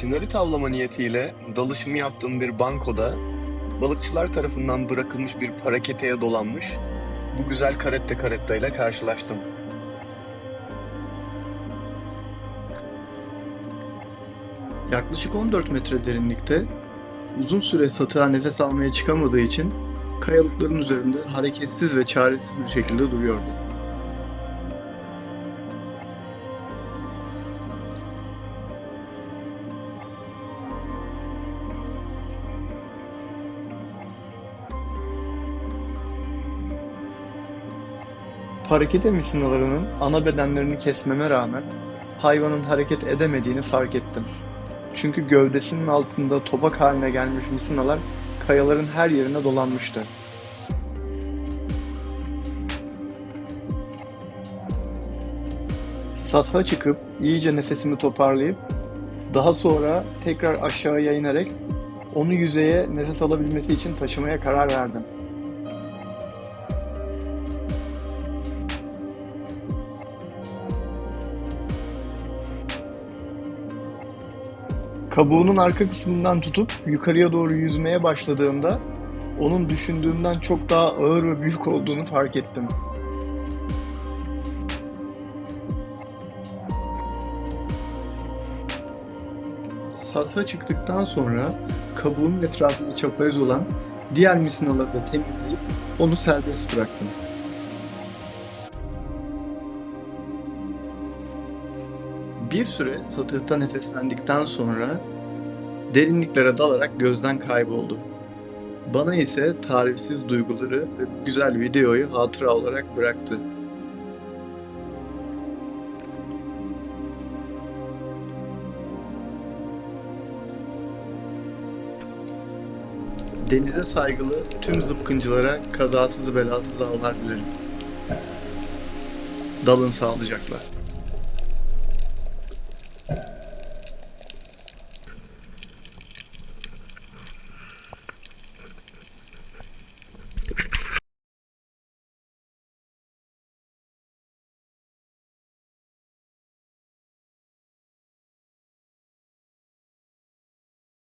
Sinarit avlama niyetiyle dalışımı yaptığım bir bankoda balıkçılar tarafından bırakılmış bir paraketeye dolanmış bu güzel karette karetta ile karşılaştım. Yaklaşık 14 metre derinlikte uzun süre satığa nefes almaya çıkamadığı için kayalıkların üzerinde hareketsiz ve çaresiz bir şekilde duruyordu. Harekete misinalarının ana bedenlerini kesmeme rağmen hayvanın hareket edemediğini fark ettim. Çünkü gövdesinin altında topak haline gelmiş misinalar kayaların her yerine dolanmıştı. Satha çıkıp iyice nefesimi toparlayıp daha sonra tekrar aşağıya inerek onu yüzeye nefes alabilmesi için taşımaya karar verdim. Kabuğunun arka kısmından tutup yukarıya doğru yüzmeye başladığımda onun düşündüğümden çok daha ağır ve büyük olduğunu fark ettim. Satha çıktıktan sonra kabuğunun etrafında çaparız olan diğer misinaları da temizleyip onu serbest bıraktım. Bir süre satıhta nefeslendikten sonra derinliklere dalarak gözden kayboldu. Bana ise tarifsiz duyguları ve bu güzel videoyu hatıra olarak bıraktı. Denize saygılı tüm zıpkıncılara kazasız belasız avlar dilerim. Dalın sağlıcakla. Uh,